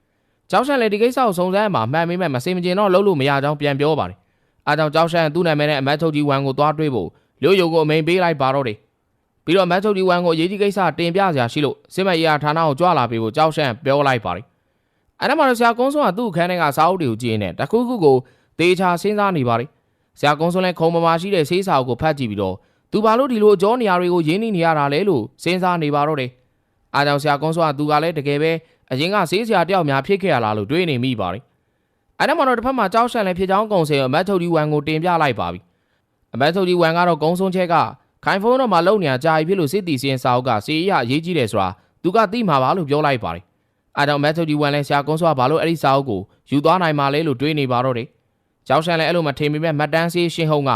ကြောက်ရှန်လည်းဒီကိစ္စကိုစုံစမ်းမှမှန်မိမဲ့မစင်မကျင်တော့လုပ်လို့မရကြောင်းပြန်ပြောပါတယ်။အားကြောင့်ကြောက်ရှန်သူ့နာမည်နဲ့အမတ်ချုပ်ကြီးဝမ်ကိုသွားတွေးဖို့လျို့ယိုကိုအမိန်ပေးလိုက်ပါတော့တယ်။ပြီးတော့မတ်ချုပ်ကြီးဝမ်ကိုအရေးကြီးကိစ္စတင်ပြစရာရှိလို့စစ်မရေးရာဌာနကိုကြွလာပေးဖို့ကြောက်ရှန်ပြောလိုက်ပါတယ်။အဲ့ဒါမှတော့ဆရာကုန်းစွန်းကသူ့အခန်းထဲကစာအုပ်တွေကိုကြည့်နေတခုခုကိုတေချာစဉ်းစားနေပါတယ်။ဆရာကုန်းစွန်းလည်းခုံမမရှိတဲ့ဆေးစာအုပ်ကိုဖတ်ကြည့်ပြီးတော့သူဘာလို့ဒီလိုအကြောနေရာတွေကိုရင်းနှီးနေရတာလဲလို့စဉ်းစားနေပါတော့တယ်။အားကြောင့်ဆရာကုန်းစွန်းကသူကလည်းတကယ်ပဲ အရင်ကဆေးဆရာတယောက်များဖြစ်ခဲ့ရလားလို့တွေးနေမိပါတယ်။အဲ့ဒါမှတော့တစ်ဖက်မှာကြောက်ရှန်လည်းဖြစ်ချောင်းကုံစဲအမတ်ထုတ်ဒီဝမ်ကိုတင်ပြလိုက်ပါပြီ။အမတ်ထုတ်ဒီဝမ်ကတော့ကုန်းစွန်းချက်ကခိုင်ဖုန်းတော့မှလုံနေကြပြီဖြစ်လို့စစ်တီစင်စာအုပ်ကစီရအရေးကြီးတယ်ဆိုတာသူကသိမှာပါလို့ပြောလိုက်ပါတယ်။အားကြောင့်မက်ဆိုဒီဝမ်လည်းဆရာကုန်းစွာဘာလို့အဲ့ဒီစာအုပ်ကိုယူသွားနိုင်မှာလဲလို့တွေးနေပါတော့တယ်။ကျောင်းရှန်လည်းအဲ့လိုမထင်မိမဲ့မတ်တန်းစီရှင်းဟုံးက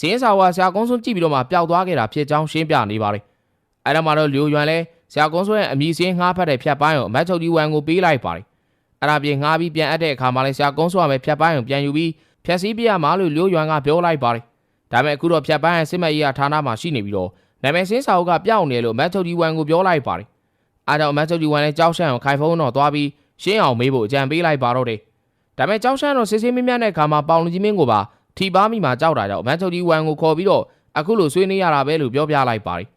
စင်းစာဝါဆရာကုန်းစွန်းကြည့်ပြီးတော့မှပျောက်သွားခဲ့တာဖြစ်ကြောင်းရှင်းပြနေပါတယ်။အဲ့ဒါမှတော့လျိုရွမ်လည်း ဆရာကုန်းစွန်းရဲ့အမည်စင်းငှားဖတ်တဲ့ဖြတ်ပိုင်းကိုမက်ဆိုဒီဝမ်ကိုပေးလိုက်ပါတယ်။အဲ့ဒါပြင်ငှားပြီးပြန်အပ်တဲ့အခါမှာလည်းဆရာကုန်းစွန်းကပဲဖြတ်ပိုင်းကိုပြန်ယူပြီးဖြတ်စည်းပြရမှာလို့လျိုရွမ်ကပြောလိုက်ပါတယ်။ဒါပေမဲ့အခုတော့ဖြတ်ပိုင်းရဲ့စစ်မရေးရဌာနမှာရှိနေပြီးတော့နာမည်စင်းစာအုပ်ကပြောင်းနေလို့မက်ထုတ်ဒီဝမ်ကိုပြောလိုက်ပါတယ်။အားကြောင့်မက်ထုတ်ဒီဝမ်လည်းကြောက်ရှန့်အောင်ခိုင်ဖုံးတော့သွားပြီးရှင်းအောင်မေးဖို့အကြံပေးလိုက်ပါတော့တယ်။ဒါပေမဲ့ကြောက်ရှန့်တော့စစ်စစ်မမြတ်တဲ့ခါမှာပေါင်လူကြီးမင်းကိုပါထိပါမိမှာကြောက်တာကြောင့်မက်ထုတ်ဒီဝမ်ကိုခေါ်ပြီးတော့အခုလိုဆွေးနွေးရတာပဲလို့ပြောပြလိုက်ပါတယ်။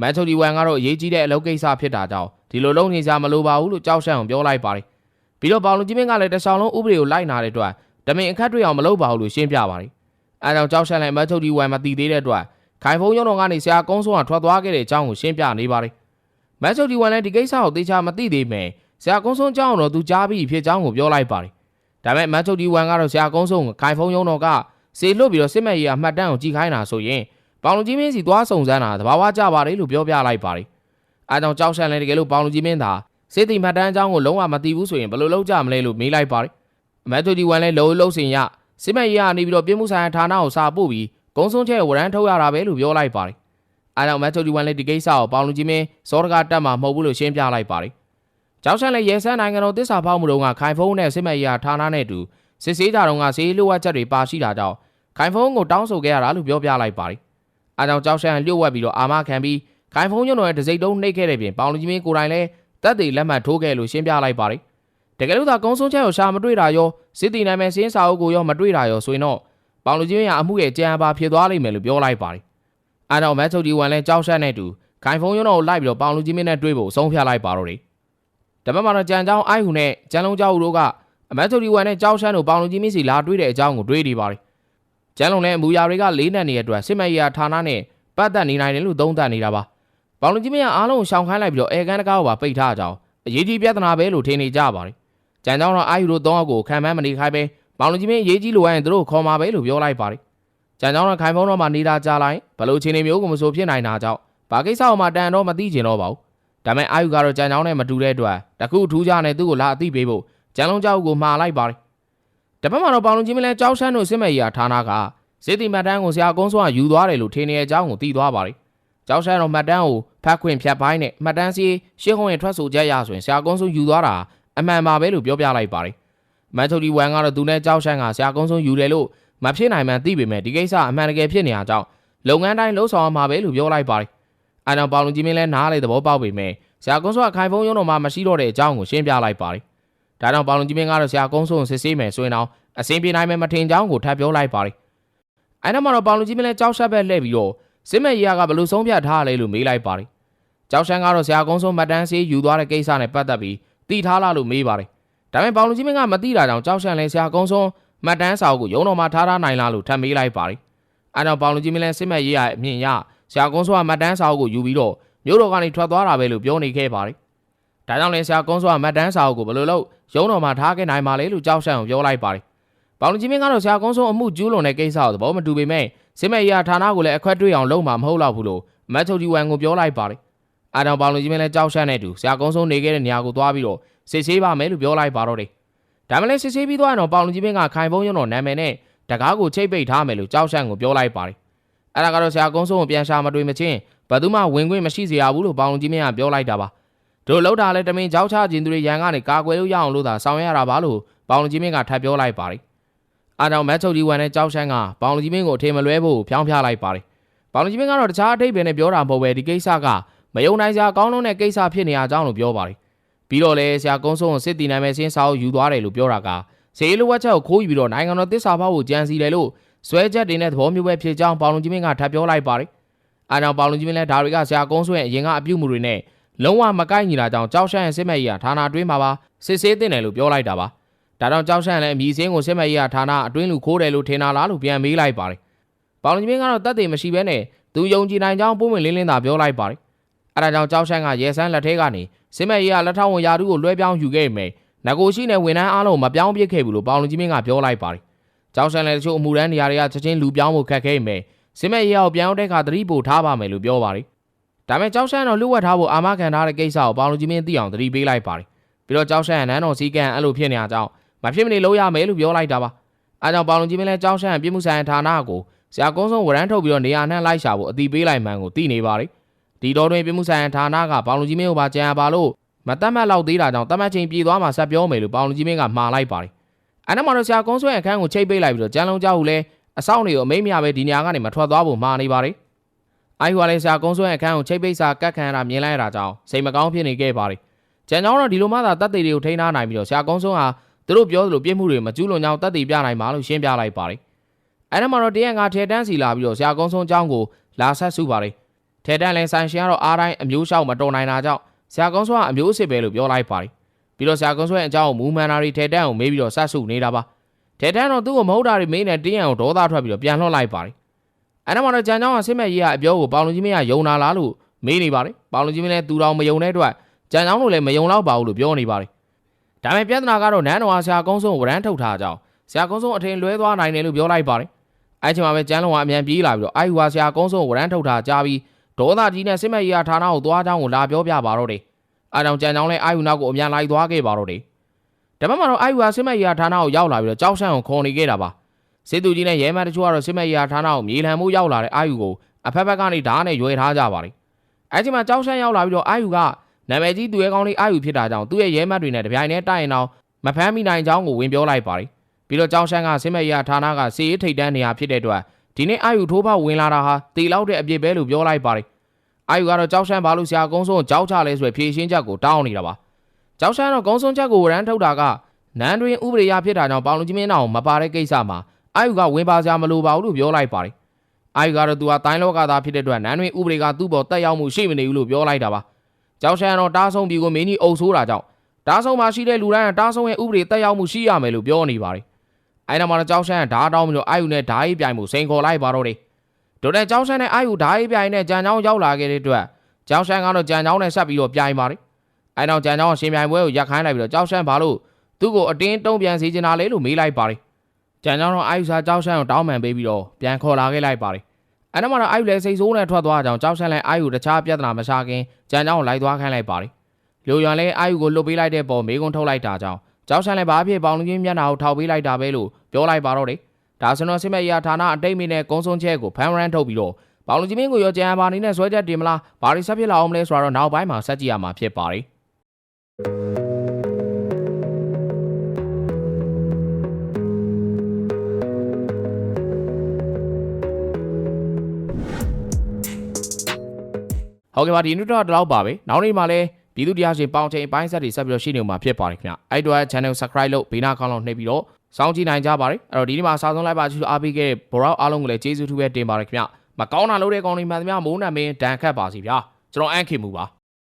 မက်ထုတ်ဒီဝမ်ကတော့အရေးကြီးတဲ့အလုပ်ကိစ္စဖြစ်တာကြောင့်ဒီလိုလုပ်နေကြမလိုပါဘူးလို့ကြောက်ရှန့်အောင်ပြောလိုက်ပါတယ်။ပြီးတော့ပေါင်လူကြီးမင်းကလည်းတခြားလုံးဥပဒေကိုလိုက်နာတဲ့အတွက်တမင်အခက်တွေ့အောင်မလုပ်ပါဘူးလို့ရှင်းပြပါတယ်။အဲကြောင့်ကြောက်ရှန့်လည်းမက်ထုတ်ဒီဝမ်မတည်သေးတဲ့အတွက်ခိုင်ဖုံးရုံတော်ကနေဆရာကုန်းဆုံးကထွက်သွားခဲ့တဲ့အကြောင်းကိုရှင်းပြနေပါတယ်။မက်ဆိုဒီဝန်လည်းဒီကိစ္စကိုသေချာမသိသေးမယ်။ဆရာကုန်းဆုံးအကြောင်းတော့သူကြားပြီးဖြစ်ကြောင်းကိုပြောလိုက်ပါတယ်။ဒါပေမဲ့မက်ဆိုဒီဝန်ကတော့ဆရာကုန်းဆုံးကိုခိုင်ဖုံးရုံတော်ကစေလွတ်ပြီးတော့စစ်မဲ့ရေးအမှတ်တမ်းကိုကြည့်ခိုင်းတာဆိုရင် ပေါင်လူကြီးမင်းစီသွားစုံစမ်းတာတဘာဝကြပါတယ်လို့ပြောပြလိုက်ပါတယ်။အဲကြောင့်ကြောက်ရှန်လည်းတကယ်လို့ပေါင်လူကြီးမင်းသာစစ်တီမှတ်တမ်းအကြောင်းကိုလုံးဝမသိဘူးဆိုရင်ဘယ်လိုလုပ်ကြမလဲလို့မေးလိုက်ပါတယ်အမတ်တူဒီဝန်လည်းလုံလုံစင်ရစစ်မဲ့ရေးကနေပြီးတော့ပြည်မှုဆိုင်ရာဌာနကိုစာပို့ပြီးဂုံဆုံးချက်ဝရမ်းထုတ်ရတာပဲလို့ပြောလိုက်ပါတယ်အဲတော့အမတ်တူဒီဝန်လည်းဒီကိစ္စကိုပေါင်လူကြီးမင်းစောတကားတက်မှာမဟုတ်ဘူးလို့ရှင်းပြလိုက်ပါတယ်ကျောက်ဆန်လည်းရဲစန်းနိုင်ငံတော်တစ္ဆာဖောက်မှုတုန်းကခိုင်ဖုံးနဲ့စစ်မဲ့ရေးဌာနနဲ့အတူစစ်ဆေးကြတော့ကစေးလိုအပ်ချက်တွေပါရှိတာကြောင့်ခိုင်ဖုံးကိုတောင်းဆိုခဲ့ရတာလို့ပြောပြလိုက်ပါတယ် အဲကြောင့်ကျောက်ဆန်လျှို့ဝှက်ပြီးတော့အာမခံပြီးခိုင်ဖုံးညွန့်တော်ရဲ့ဒစိမ့်တုံးနှိပ်ခဲ့တဲ့ပြင်ပေါင်လူကြီးမင်းကိုယ်တိုင်လည်းတက်သေးလက်မှတ်ထိုးခဲ့လို့ရှင်းပြလိုက်ပါတယ်တကယ်လို့သာကုန်းဆုံးချက်ကိုရှာမတွေ့တာရောစစ်တီနာမည်စင်းစာအုပ်ကိုရောမတွေ့တာရောဆိုရင်တော့ပေါင်လူကြီးမင်းကအမှုရဲ့ကြံပါဖြစ်သွားလိမ့်မယ်လို့ပြောလိုက်ပါတယ်အဲတော့မက်ချုပ်ဒီဝန်လည်းကြောက်ရှက်နေတူခိုင်ဖုံးညွန့်တော်ကိုလိုက်ပြီးတော့ပေါင်လူကြီးမင်းနဲ့တွေ့ဖို့ဆုံးဖြတ်လိုက်ပါတော့တယ်တပတ်မှာတော့ကြံချောင်းအိုက်ဟူနဲ့ကြံလုံးကြောက်ဟူတို့ကအမတ်ချုပ်ဒီဝန်နဲ့ကြောက်ရှမ်းတို့ပေါင်လူကြီးမင်းစီလာတွေ့တဲ့အကြောင်းကိုတွေးနေပါတယ် ကျန်းလုံးလည်းအမူအရာတွေကလေးနက်နေတဲ့အတွက်စစ်မရဌာနနဲ့ပတ်သက်နေနိုင်တယ်လို့သုံးသပ်နေတာပါ။ပေါင်လူကြီးမင်းကအားလုံးကိုရှောင်ခိုင်းလိုက်ပြီးတော့အဲကန်တကားကိုပါပိတ်ထားကြအောင်အရေးကြီးပြဿနာပဲလို့ထင်နေကြပါတယ်။ကြံကြောင်းတော့အာယူတို့၃ယောက်ကိုခံမှန်းမနေခိုင်းပဲပေါင်လူကြီးမင်းအရေးကြီးလိုအပ်ရင်သူတို့ခေါ်มาပဲလို့ပြောလိုက်ပါတယ်။ကြံကြောင်းတော့ခိုင်ဖုံးတော့မှနေတာကြလိုက်ဘလို့ချင်းနေမျိုးကိုမဆိုဖြစ်နိုင်တာကြောင့်ဘာကိစ္စကိုမှတန်တော့မသိကျင်တော့ပါဘူး။ဒါပေမဲ့အာယူကတော့ကြံကြောင်းနဲ့မတူတဲ့အတွက်တခုထူးခြားနေသူ့ကိုလာအသိပေးဖို့ကြံလုံးကြောက်ကိုမှာလိုက်ပါတယ်။ တပတ်မှာတော့ပေါင်လူကြီးမင်းလဲကြောက်ရှမ်းတို့စစ်မဲ့ကြီးဌာနကစစ်တီမတ်တန်းကိုဆရာကုန်းစောကယူသွားတယ်လို့ထင်နေတဲ့အကြောင်းကိုသိသွားပါတယ်။ကျောက်ဆန်းတော်မှတ်တမ်းကိုဖတ်ခွင့်ဖြတ်ပိုင်းနဲ့မှတ်တမ်းစီရှင်းခုံးရင်ထွက်ဆိုချက်ရဆိုရင်ဆရာကုန်းစောယူသွားတာအမှန်ပါပဲလို့ပြောပြလိုက်ပါတယ်။မန်ချိုဒီဝမ်ကတော့သူနဲ့ကျောက်ဆန်းကဆရာကုန်းစောယူတယ်လို့မဖြစ်နိုင်မှန်းသိပေမဲ့ဒီကိစ္စအမှန်တကယ်ဖြစ်နေတာကြောင့်လုပ်ငန်းတိုင်းလှုပ်ဆောင်ရမှာပဲလို့ပြောလိုက်ပါတယ်။အဲနောက်ပေါလုံကြီးမင်းလည်းနားလေသဘောပေါက်ပေမဲ့ဆရာကုန်းစောကခိုင်ဖုံးရုံးတော်မှာမရှိတော့တဲ့အကြောင်းကိုရှင်းပြလိုက်ပါတယ်။ ဒါကြောင့်ပေါလုံကြီးမင်းကတော့ဆရာကုန်းစောကိုစစ်ဆေးမယ်ဆိုရင်တော့အစင်ပြေနိုင်မယ်မထင်ကြောင်းကိုထပ်ပြောလိုက်ပါတယ်။အဲနောက်မှာတော့ပေါင်လူကြီးမင်းလည်းကြောက်ရှက်ဘက်လှည့်ပြီးတော့စစ်မဲ့ရီယာကဘလို့ဆုံးဖြတ်ထားလဲလို့မေးလိုက်ပါတယ်။ကြောက်ရှန်ကတော့ဆရာကုန်းဆုံးမတ်တန်းဆေးယူသွားတဲ့ကိစ္စနဲ့ပတ်သက်ပြီးသိထားလားလို့မေးပါတယ်။ဒါပေမဲ့ပေါင်လူကြီးမင်းကမသိတာကြောင့်ကြောက်ရှန်လည်းဆရာကုန်းဆုံးမတ်တန်းစာအုပ်ကိုရုံတော်မှာထားထားနိုင်လားလို့ထပ်မေးလိုက်ပါတယ်။အဲတော့ပေါင်လူကြီးမင်းလည်းစစ်မဲ့ရီယာအမြင်ရဆရာကုန်းဆုံးကမတ်တန်းစာအုပ်ကိုယူပြီးတော့မြို့တော်ကနေထွက်သွားတာပဲလို့ပြောနေခဲ့ပါတယ်။ ဒါကြောင့်လည်းဆရာကုန်းဆုံးကမတ်တန်းစာအုပ်ကိုဘယ်လိုလုပ်ရုံတော်မှာထားခဲ့နိုင်မှာလဲလို့ကြောက်ရှန်ကိုပြောလိုက်ပါတယ်။ပေါင်လူကြီးမင်းကတော့ဆရာကုန်းဆုံးအမှုကျူးလွန်တဲ့ကိစ္စကိုသဘောမတူပေမဲ့စစ်မဲ့ရာဌာနကိုလည်းအခွက်တွေ့အောင်လုပ်မှာမဟုတ်တော့ဘူးလို့မတ်ချုပ်ဒီဝမ်ကိုပြောလိုက်ပါတယ်။အာတောင်ပေါင်လူကြီးမင်းလည်းကြောက်ရှက်နေတူဆရာကုန်းဆုံးနေခဲ့တဲ့နေရာကိုသွားပြီးတော့စစ်ဆေးပါမယ်လို့ပြောလိုက်ပါတော့တယ်။ဒါမှလည်းစစ်ဆေးပြီးသွားရင်တော့ပေါင်လူကြီးမင်းကခိုင်ဖုံးရုံတော်နာမည်နဲ့တကားကိုချိတ်ပိတ်ထားမယ်လို့ကြောက်ရှက်ကိုပြောလိုက်ပါတယ်။အဲ့ဒါကတော့ဆရာကုန်းဆုံးကိုပြန်ရှာမတွေ့မချင်းဘယ်သူမှဝင်ခွင့်မရှိစေရဘူးလို့ပေါင်လူကြီးမင်းကပြောလိုက်တာပါ။ တို့လောက်တာလဲတမင်ကြောက်ချခြင်းသူတွေရန်ကနေကာကွယ်လို့ရအောင်လို့သာဆောင်ရွက်ရတာပါလို့ပေါင်လူကြီးမင်းကထပ်ပြောလိုက်ပါတယ်။အားကြောင့်မတ်ချုပ်ကြီးဝန်နဲ့ကြောက်ရှမ်းကပေါင်လူကြီးမင်းကိုအထင်မလွဲဖို့ဖြောင်းပြလိုက်ပါတယ်။ပေါင်လူကြီးမင်းကတော့တခြားအထိပ်ပဲနဲ့ပြောတာမဟုတ်ပဲဒီကိစ္စကမယုံနိုင်စရာကောင်းလုံးတဲ့ကိစ္စဖြစ်နေရကြောင်းလို့ပြောပါတယ်။ပြီးတော့လေဆရာကုန်းဆုံးကိုစစ်တီနိုင်မဲ့စင်းစာအုပ်ယူသွားတယ်လို့ပြောတာကစေးလိုဝက်ချက်ကိုခိုးယူပြီးတော့နိုင်ငံတော်တစ္ဆာဖောက်ကိုကြံစီတယ်လို့ဆွဲချက်တွေနဲ့သဘောမျိုးပဲဖြစ်ကြောင်းပေါင်လူကြီးမင်းကထပ်ပြောလိုက်ပါတယ်။အားကြောင့်ပေါင်လူကြီးမင်းလည်းဒါတွေကဆရာကုန်းဆုံးရဲ့အရင်ကအပြုတ်မှုတွေနဲ့ လုံးဝမကိုက်ညီတာကြောင့်ကြောက်ရှမ်းရဲ့စစ်မဲ့ကြီးကဌာနအတွင်းမှာပါစစ်ဆေးတင်တယ်လို့ပြောလိုက်တာပါ။ဒါကြောင့်ကြောက်ရှမ်းလည်းအမည်စင်းကိုစစ်မဲ့ကြီးကဌာနအတွင်းလူခိုးတယ်လို့ထင်တာလားလို့ပြန်မေးလိုက်ပါတယ်။ပေါင်လူကြီးမင်းကတော့တတ်သိမရှိဘဲနဲ့သူယုံကြည်နိုင်ကြောင်းပုံမှန်လင်းလင်းသာပြောလိုက်ပါတယ်။အဲဒါကြောင့်ကြောက်ရှမ်းကရဲဆန်းလက်ထဲကနေစစ်မဲ့ကြီးကလက်ထောက်ဝန်ရာထူးကိုလွှဲပြောင်းယူခဲ့ပေမဲ့ငကိုရှိနဲ့ဝန်ထမ်းအားလုံးမပြောင်းပြစ်ခဲ့ဘူးလို့ပေါင်လူကြီးမင်းကပြောလိုက်ပါတယ်။ကြောက်ရှမ်းလည်းတချို့အမှုရန်နေရာတွေကချက်ချင်းလူပြောင်းဖို့ခက်ခဲပေမဲ့စစ်မဲ့ကြီးကပြောင်းတဲ့အခါသတိပို့ထားပါမယ်လို့ပြောပါတယ်။ ဒါပေမဲ့ကြောက်ရှမ်းတော့လှုပ်ဝက်ထားဖို့အာမခံထားတဲ့ကိစ္စကိုပေါင်လူကြီးမင်းသိအောင်သတိပေးလိုက်ပါတယ်။ပြီးတော့ကြောက်ရှမ်းကနန်းတော်စည်းကမ်းအဲ့လိုဖြစ်နေကြကြောင်းမဖြစ်မနေလုပ်ရမယ်လို့ပြောလိုက်တာပါ။အဲကြောင့်ပေါင်လူကြီးမင်းလည်းကြောက်ရှမ်းပြည်မှုဆိုင်ဌာနကိုဆရာကုန်းဆုံးဝရမ်းထုတ်ပြီးတော့နေရာနှံ့လိုက်ရှာဖို့အတိပေးလိုက်မှန်ကိုသိနေပါတယ်။ဒီတော့တွင်ပြည်မှုဆိုင်ဌာနကပေါင်လူကြီးမင်းကိုပါကြံရပါလို့မတတ်မှတ်လောက်သေးတာကြောင့်တတ်မှတ်ချိန်ပြေသွားမှဆက်ပြောမယ်လို့ပေါင်လူကြီးမင်းကမှားလိုက်ပါတယ်။အဲနောက်မှာတော့ဆရာကုန်းဆွဲအခန်းကိုချိတ်ပိတ်လိုက်ပြီးတော့ကျန်းလုံးကြောက်ဟုလဲအဆောင်တွေကိုအမိမ့်မြပဲဒီနေရာကနေမထွက်သွားဖို့မှားနေပါတယ်။ အိုင်ဟွာလဲဆရာကုန်းဆွဲအခန်းကိုချိတ်ပိတ်စာကတ်ခံရတာမြင်လိုက်ရတာကြောင့်စိတ်မကောင်းဖြစ်နေခဲ့ပါတယ်။ကျန်ကြောင်းတော့ဒီလိုမှသာတတ်သိတွေကိုထိန်းထားနိုင်ပြီးတော့ဆရာကုန်းဆွဲဟာသူတို့ပြောသလိုပြစ်မှုတွေမကျူးလွန်ကြောင်းတတ်သိပြနိုင်ပါလို့ရှင်းပြလိုက်ပါတယ်။အဲနောက်မှာတော့တရက်ငါထဲတန်းစီလာပြီးတော့ဆရာကုန်းဆွဲအကြောင်းကိုလာဆက်စုပါတယ်။ထဲတန်းလဲဆိုင်ရှင်ကတော့အားတိုင်းအမျိုးရှောက်မတော်နိုင်တာကြောင့်ဆရာကုန်းဆွဲကအမျိုးအစ်စ်ပဲလို့ပြောလိုက်ပါတယ်။ပြီးတော့ဆရာကုန်းဆွဲအကြောင်းကိုမူမန်နာရီထဲတန်းကိုမေးပြီးတော့ဆက်စုနေတာပါ။ထဲတန်းတော့သူ့ကိုမဟုတ်တာတွေမေးနေတင်းရန်ကိုဒေါသထွက်ပြီးတော့ပြန်လှော့လိုက်ပါတယ်။ အဲနောက်မှာတော့ကြံကြောင်းကစစ်မဲ့ကြီးကအပြောကိုပေါင်လူကြီးမင်းကယုံနာလားလို့မေးနေပါတယ်။ပေါင်လူကြီးမင်းလည်းသူတော်မယုံတဲ့အတွက်ကြံကြောင်းတို့လည်းမယုံတော့ပါဘူးလို့ပြောနေပါတယ်။ဒါပေမဲ့ပြဿနာကတော့နန်းတော်ဟာဆရာကုန်းဆုံးဝရမ်းထုတ်ထားကြအောင်ဆရာကုန်းဆုံးအထင်လွဲသွားနိုင်တယ်လို့ပြောလိုက်ပါတယ်။အဲချိန်မှာပဲကျန်းလုံးကအမြန်ပြေးလာပြီးတော့အိုက်ဟူဟာဆရာကုန်းဆုံးဝရမ်းထုတ်ထားကြပြီးဒေါသကြီးနဲ့စစ်မဲ့ကြီးကဌာနကိုသွားကြောင်းကိုလာပြောပြပါတော့တယ်။အားကြောင့်ကြံကြောင်းလဲအာယူနောက်ကိုအမြန်လိုက်သွားခဲ့ပါတော့တယ်။ဒါပေမဲ့တော့အာယူဟာစစ်မဲ့ရာဌာနကိုရောက်လာပြီးတော့ကြောက်ရှမ်းကိုခေါ်နေခဲ့တာပါ။ စစ်သူကြီးနဲ့ရဲမန်းတချို့ကတော့စစ်မဲ့ရာဌာနကိုမြေလှန်မှုရောက်လာတဲ့အာယူကိုအဖက်ဖက်ကနေဓာတ်နဲ့ရွယ်ထားကြပါတယ်။အဲဒီမှာကြောက်ရှမ်းရောက်လာပြီးတော့အာယူကနာမည်ကြီးသူရဲကောင်းလေးအာယူဖြစ်တာကြောင့်သူ့ရဲ့ရဲမန်းတွေနဲ့တပြိုင်တည်းတိုက်ရင်တော့မဖမ်းမိနိုင်ကြောင်းကိုဝင်ပြောလိုက်ပါတယ်။ပြီးတော့ကြောက်ရှမ်းကစစ်မဲ့ရာဌာနကစီရေးထိတ်တန်းနေရာဖြစ်တဲ့အတွက်ဒီနေ့အာယူထိုးဖောက်ဝင်လာတာဟာတီလောက်တဲ့အပြစ်ပဲလို့ပြောလိုက်ပါတယ်။အာယူကတော့ကြောက်ရှမ်းဘာလို့ဆရာကုန်းစုံကိုကြောက်ချလဲဆိုရယ်ဖြေရှင်းချက်ကိုတောင်းနေတာပါ။ကြောက်ရှမ်းတော့ကုန်းစုံချက်ကိုဝရမ်းထုတ်တာကနန်းတွင်ဥပဒေရဖြစ်တာကြောင့်ပေါင်လူကြီးမင်းတော်မပါတဲ့ကိစ္စမှာ အာယူကဝင်ပါစရာမလိုပါဘူးလို့ပြောလိုက်ပါတယ်။အာယူကတော့သူကတိုင်းလောကသားဖြစ်တဲ့အတွက်နန်းတွင်ဥပဒေကသူ့ပေါ်တက်ရောက်မှုရှိမနေဘူးလို့ပြောလိုက်တာပါ။ကြောက်ရှမ်းတော့တားဆုံးပြီကိုမင်းကြီးအုပ်ဆိုးတာကြောင့်တားဆုံးမှာရှိတဲ့လူတိုင်းကတားဆုံးရဲ့ဥပဒေတက်ရောက်မှုရှိရမယ်လို့ပြောနေပါတယ်။အဲနောက်မှာတော့ကြောက်ရှမ်းကဓာတ်တောင်းပြီးတော့အာယူနဲ့ဓာတ်ရေးပြိုင်မှုစိန်ခေါ်လိုက်ပါတော့တယ်။ဒိုတဲ့ကြောက်ရှမ်းနဲ့အာယူဓာတ်ရေးပြိုင်နဲ့ကြံချောင်းရောက်လာခဲ့တဲ့အတွက်ကြောက်ရှမ်းကတော့ကြံချောင်းနဲ့ဆက်ပြီးတော့ပြိုင်ပါတယ်။အဲနောက်ကြံချောင်းရှင်ပြိုင်ပွဲကိုရက်ခိုင်းလိုက်ပြီးတော့ကြောက်ရှမ်းဘာလို့သူ့ကိုအတင်းတုံးပြန်စီချင်တာလဲလို့မေးလိုက်ပါတယ်။ ကြံချောင်းတော့အာယူစာကြောက်ရှမ်းကိုတောင်းပန်ပေးပြီးတော့ပြန်ခေါ်လာခဲ့လိုက်ပါတယ်။အဲနောက်မှာတော့အာယူလည်းစိတ်ဆိုးနဲ့ထွက်သွားကြအောင်ကြောက်ရှမ်းလည်းအာယူတခြားပြဿနာမရှာခင်ကြံချောင်းကိုလိုက်သွားခိုင်းလိုက်ပါတယ်။လူရွန်လည်းအာယူကိုလွတ်ပေးလိုက်တဲ့ပုံမေးခွန်းထုတ်လိုက်တာကြောင့်ကြောက်ရှမ်းလည်းဘာဖြစ်ပေါင်လူကြီးမျက်နှာကိုထောက်ပေးလိုက်တာပဲလို့ပြောလိုက်ပါတော့တယ်။ဒါဆိုတော့စစ်မဲ့ရာဌာနအတိတ်မင်းနဲ့ကုန်းစုံချက်ကိုဖမ်းရန်ထုတ်ပြီးတော့ပေါင်လူကြီးမင်းကိုရောကြံပါနေနဲ့ဆွဲချက်တင်မလားဘာတွေဆက်ဖြစ်လာအောင်မလဲဆိုတော့နောက်ပိုင်းမှာဆက်ကြည့်ရမှာဖြစ်ပါတယ်။ ဟုတ်ကဲ့ပါဒီနေ့တော့ဒီလောက်ပါပဲနောက်နေ့မှာလည်းပြည်သူတရားရှင်ပေါင်ချိန်အပိုင်းဆက်တွေဆက်ပြီးတော့ရှိနေမှာဖြစ်ပါတယ်ခင်ဗျအဲ့တော့ channel subscribe လုပ်ဘေးနားကောင်းလောက်နှိပ်ပြီးတော့စောင့်ကြည့်နိုင်ကြပါတယ်အဲ့တော့ဒီနေ့မှာအစားဆုံးလိုက်ပါချူအားပေးခဲ့တဲ့ဘောရောက်အားလုံးကိုလည်းကျေးဇူးထူးပဲတင်ပါတယ်ခင်ဗျမကောင်းတာလုပ်တဲ့ကောင်တွေမှန်သမျှမိုးနာမင်းဒဏ်ခတ်ပါစီဗျာကျွန်တော်အန်ခင်မူပါ